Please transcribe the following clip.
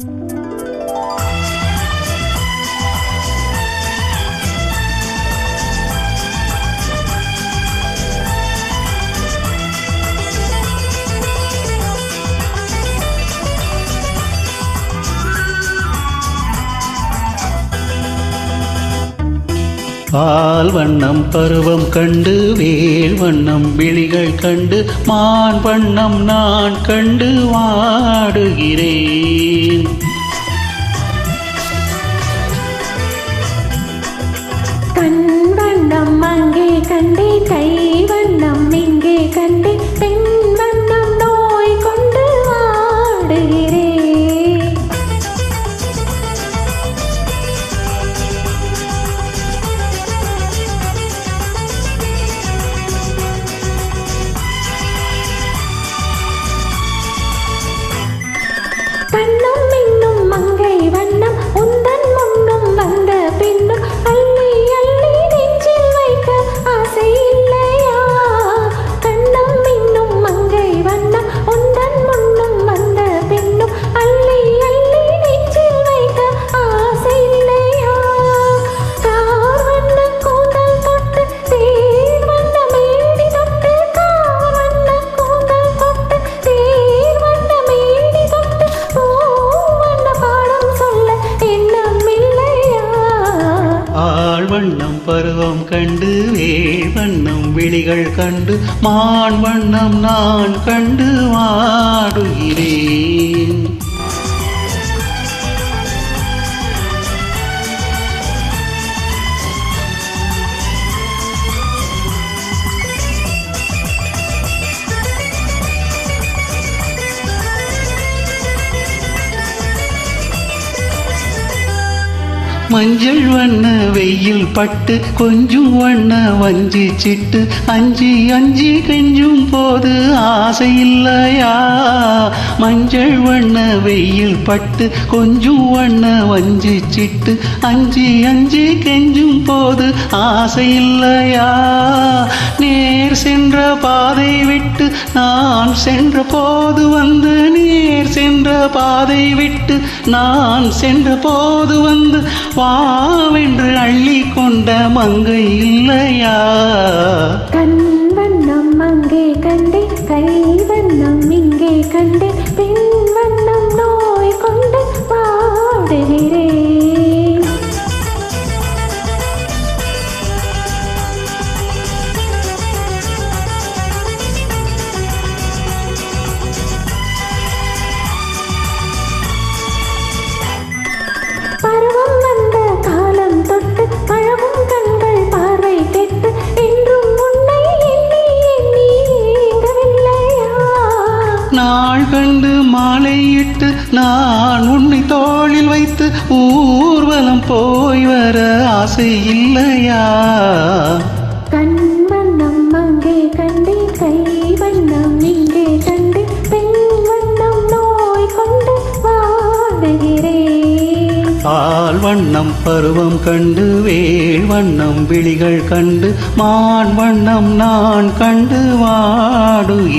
Thank you. பால் வண்ணம் பருவம் கண்டு வேல் வண்ணம் விழிகள் கண்டு மான் வண்ணம் நான் கண்டு வாடுகிறேன். கண் வண்ணம் அங்கே கண்டே கை வண்ணம் இங்கே கண்டே பெண் கண்டு வேல் வண்ணம் விழிகள் கண்டு மான் வண்ணம் நான் கண்டு வாடுகிறேன். மஞ்சள் வண்ண வெயில் பட்டு கொஞ்சம் வண்ண வஞ்சி சிட்டு. அஞ்சு அஞ்சு கெஞ்சும் போது ஆசை இல்லையா? மஞ்சள் வண்ண வெயில் பட்டு கொஞ்சம் வண்ண வஞ்சி சிட்டு அஞ்சு அஞ்சு கெஞ்சும் போது ஆசை இல்லையா? நேர் சென்ற பாதை விட்டு நான் சென்ற போது வந்து நேர் சென்ற பாதை விட்டு நான் சென்ற போது வந்து வாவென்று அள்ளி கொண்ட மங்கை இல்லையா? கண் கைவண்ணம் இங்கே கண்டு பெண்வண்ணம் நோய் கொண்டு பாடுகிறேன் பருவ நாள் கண்டு மாலையிட்டு நான் உன்னை தோளில் வைத்து ஊர்வலம் போய் வர ஆசை இல்லையா? வண்ணம் பருவம் கண்டு வேள் வண்ணம் விழிகள் கண்டு மான் வண்ணம் நான் கண்டு வாடுகிறேன்.